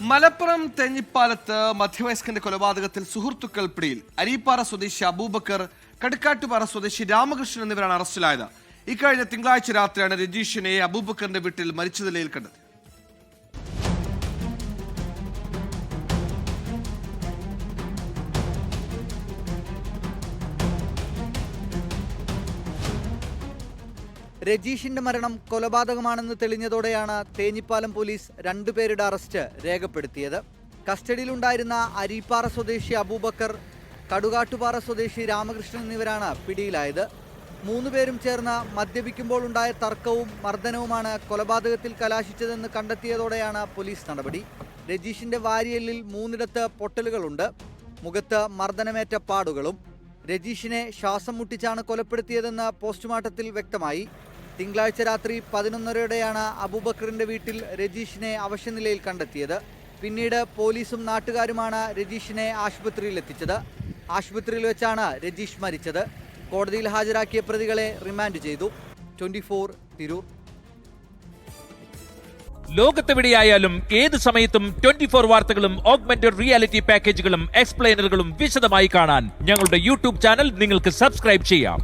മലപ്പുറം തെഞ്ഞിപ്പാലത്ത് മധ്യവയസ്കന്റെ കൊലപാതകത്തിൽ സുഹൃത്തുക്കൾ പിടിയിൽ. അരീപ്പാറ സ്വദേശി അബൂബക്കർ കടുക്കാട്ടുപാറ സ്വദേശി രാമകൃഷ്ണൻ എന്നിവരാണ് അറസ്റ്റിലായത്. ഇക്കഴിഞ്ഞ തിങ്കളാഴ്ച രാത്രിയാണ് രജീഷിനെ അബൂബക്കറിന്റെ വീട്ടിൽ മരിച്ച നിലയിൽ കണ്ടത് രജീഷിന്റെ മരണം കൊലപാതകമാണെന്ന് തെളിഞ്ഞതോടെയാണ് തേഞ്ഞിപ്പാലം പോലീസ് രണ്ടുപേരുടെ അറസ്റ്റ് രേഖപ്പെടുത്തിയത്. കസ്റ്റഡിയിലുണ്ടായിരുന്ന അരീപ്പാറ സ്വദേശി അബൂബക്കർ കടുകാട്ടുപാറ സ്വദേശി രാമകൃഷ്ണൻ എന്നിവരാണ് പിടിയിലായത്. മൂന്നുപേരും ചേർന്ന് മദ്യപിക്കുമ്പോൾ ഉണ്ടായ തർക്കവും മർദ്ദനവുമാണ് കൊലപാതകത്തിൽ കലാശിച്ചതെന്ന് കണ്ടെത്തിയതോടെയാണ് പോലീസ് നടപടി. രജീഷിന്റെ വാരിയലിൽ മൂന്നിടത്ത് പൊട്ടലുകളുണ്ട്. മുഖത്ത് മർദ്ദനമേറ്റ പാടുകളും. രജീഷിനെ ശ്വാസം മുട്ടിച്ചാണ് കൊലപ്പെടുത്തിയതെന്ന് പോസ്റ്റ്മോർട്ടത്തിൽ വ്യക്തമായി. തിങ്കളാഴ്ച രാത്രി പതിനൊന്നരയോടെയാണ് അബൂബക്കറിന്റെ വീട്ടിൽ രജീഷിനെ അവശനിലയിൽ കണ്ടെത്തിയത്. പിന്നീട് പോലീസും നാട്ടുകാരുമാണ് രജീഷിനെ ആശുപത്രിയിൽ എത്തിച്ചത്. ആശുപത്രിയിൽ വെച്ചാണ് രജീഷ് മരിച്ചത്. കോടതിയിൽ ഹാജരാക്കിയ പ്രതികളെ റിമാൻഡ് ചെയ്തു. Twenty four Tirur. ലോകത്തെവിടെയായാലും ഏത് സമയത്തും ട്വന്റി ഫോർ വാർത്തകളും ഓഗ്മെന്റഡ് റിയാലിറ്റി പാക്കേജുകളും എക്സ്പ്ലെയിനറുകളും വിശദമായി കാണാൻ ഞങ്ങളുടെ യൂട്യൂബ് ചാനൽ നിങ്ങൾക്ക് സബ്സ്ക്രൈബ് ചെയ്യാം.